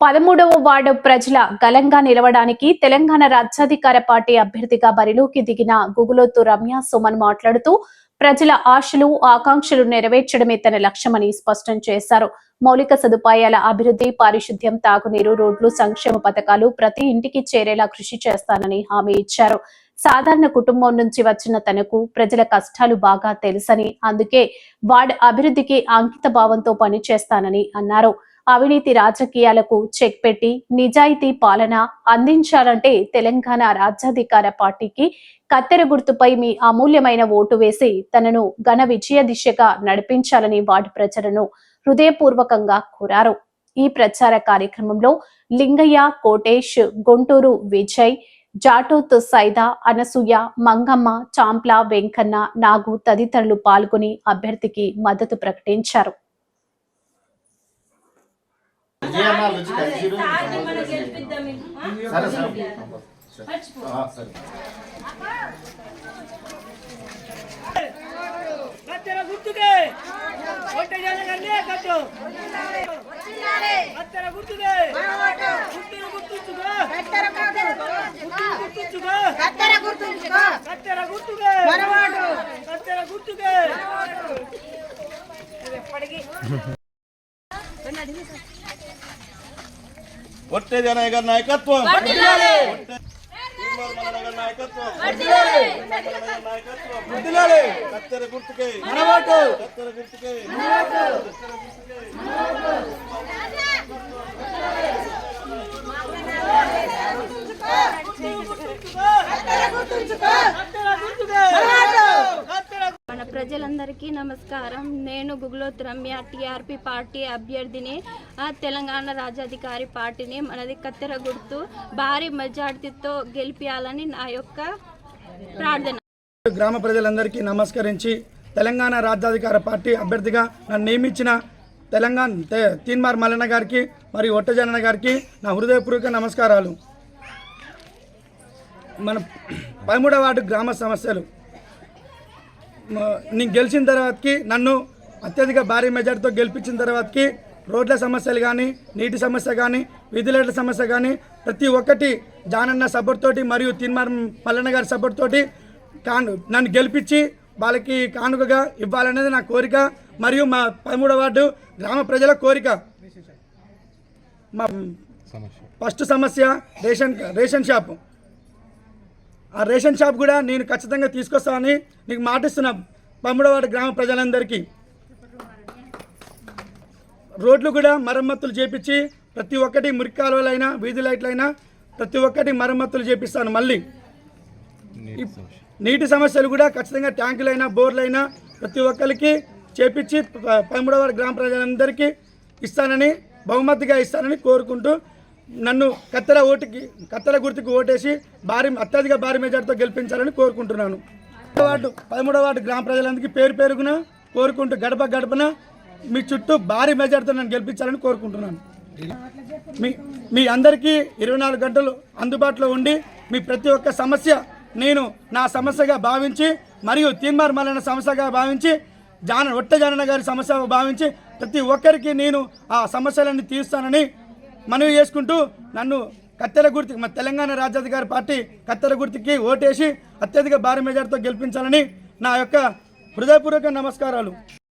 పదమూడవ వార్డు ప్రజల గలంగా నిలవడానికి తెలంగాణ రాజ్యాధికార పార్టీ అభ్యర్థిగా బరిలోకి దిగిన గుగులోతు రమ్య సుమన్ మాట్లాడుతూ ప్రజల ఆశలు ఆకాంక్షలు నెరవేర్చడమే తన లక్ష్యమని స్పష్టం చేశారు. మౌలిక సదుపాయాల అభివృద్ధి పారిశుద్ధ్యం తాగునీరు రోడ్లు సంక్షేమ పథకాలు ప్రతి ఇంటికి చేరేలా కృషి చేస్తానని హామీ ఇచ్చారు. సాధారణ కుటుంబం నుంచి వచ్చిన తనకు ప్రజల కష్టాలు బాగా తెలుసని అందుకే వార్డ్ అభివృద్ధికి అంకిత భావంతో పనిచేస్తానని అన్నారు. అవినీతి రాజకీయాలకు చెక్ పెట్టి నిజాయితీ పాలన అందించాలంటే తెలంగాణ రాజ్యాధికార పార్టీకి కత్తెర గుర్తుపై మీ అమూల్యమైన ఓటు వేసి తనను ఘన విజయ దిశగా నడిపించాలని వార్డు ప్రజలను హృదయపూర్వకంగా కోరారు. ఈ ప్రచార కార్యక్రమంలో లింగయ్య కోటేష్ గుంటూరు విజయ్ జాటూత్ సైదా అనసూయ మంగమ్మ చాంప్ల వెంకన్న నాగు తదితరులు పాల్గొని అభ్యర్థికి మద్దతు ప్రకటించారు. విజయమ్మ రుచి కలిసిరు సరే సరే. ఆ, సరే. కత్తెర గుర్తుకే. ఒంట జనగన్నే కట్టు. కత్తెర గుర్తుకే. గుర్తును గుర్తుంచుకో. గుర్తుకే. మరవాడు గుర్తుకే. ఒట్టే జనయ్య గారి నాయకత్వం. నాయకత్వం కత్తెర గుర్తుకే కత్తెర గుర్తుకే గుర్తుంచుకో కత్తెర గుర్తుకే కత్తెర మన ప్రజలందరికీ నమస్కారం. నేను గుగ్లోత్ రమ్య టీఆర్పీ పార్టీ అభ్యర్థిని ఆ, తెలంగాణ రాజ్యాధికారి పార్టీని మనది కత్తెర గుర్తు భారీ మెజార్టీతో గెలిపించాలని నా యొక్క ప్రార్థన. గ్రామ ప్రజలందరికీ నమస్కరించి తెలంగాణ రాజ్యాధికార పార్టీ అభ్యర్థిగా నన్ను నియమించిన తెలంగాణ తీన్మార్ మల్లన్న గారికి మరియు ఒట్టజనన్న గారికి నా హృదయపూర్వక నమస్కారాలు. మన పదమూడవ వార్డు గ్రామ సమస్యలు. నేను గెలిచిన తర్వాతకి నన్ను అత్యధిక భారీ మెజార్టీతో గెలిపించిన తర్వాతకి రోడ్ల సమస్యలు కానీ నీటి సమస్య కానీ విధులేట్ల సమస్య కానీ ప్రతి ఒక్కటి జానన్న సపోర్ట్ తోటి మరియు తిన్మార్ మల్లన్న గారి సపోర్ట్ తోటి కాను నన్ను గెలిపించి వాళ్ళకి కానుకగా ఇవ్వాలనేది నా కోరిక మరియు మా పదమూడవ వార్డు గ్రామ ప్రజల కోరిక. మా ఫస్ట్ సమస్య రేషన్ రేషన్ షాప్. ఆ రేషన్ షాప్ కూడా నేను ఖచ్చితంగా తీసుకొస్తానని నీకు మాటిస్తున్నా. పమ్మడవాడ గ్రామ ప్రజలందరికీ. రోడ్లు కూడా మరమ్మతులు చేపించి ప్రతి ఒక్కటి మురికి కాలువలైనా వీధి లైట్లైనా ప్రతి ఒక్కటి మరమ్మతులు చేపిస్తాను మళ్ళీ. నీటి సమస్యలు కూడా ఖచ్చితంగా ట్యాంకులైనా బోర్లైనా ప్రతి ఒక్కరికి చేపించి ప- పదమూడవ గ్రామ ప్రజలందరికీ ఇస్తానని బహుమతిగా ఇస్తానని కోరుకుంటూ నన్ను కత్తెర ఓటుకి కత్తెర గుర్తుకు ఓటేసి భారీ అత్యధిక భారీ మెజార్టీతో గెలిపించాలని కోరుకుంటున్నాను. వార్డు పదమూడవ వార్డు గ్రామ ప్రజలందరికీ పేరు పేరుగున కోరుకుంటూ గడప గడపన మీ చుట్టూ భారీ మెజార్టీతో నన్ను గెలిపించాలని కోరుకుంటున్నాను. మీ మీ అందరికీ ఇరవై నాలుగు గంటలు అందుబాటులో ఉండి మీ ప్రతి ఒక్క సమస్య నేను నా సమస్యగా భావించి మరియు తీన్మార్ మల్లన్న సమస్యగా భావించి జాన ఒట్ట జానన్న గారి సమస్యగా భావించి ప్రతి ఒక్కరికి నేను ఆ సమస్యలన్నీ తీస్తానని మనవి చేసుకుంటూ నన్ను కత్తెర గుర్తు మన తెలంగాణ రాజ్యాధికారి పార్టీ కత్తెర గుర్తికి ఓటేసి అత్యధిక భారీ మెజార్టీతో గెలిపించాలని నా యొక్క హృదయపూర్వక నమస్కారాలు.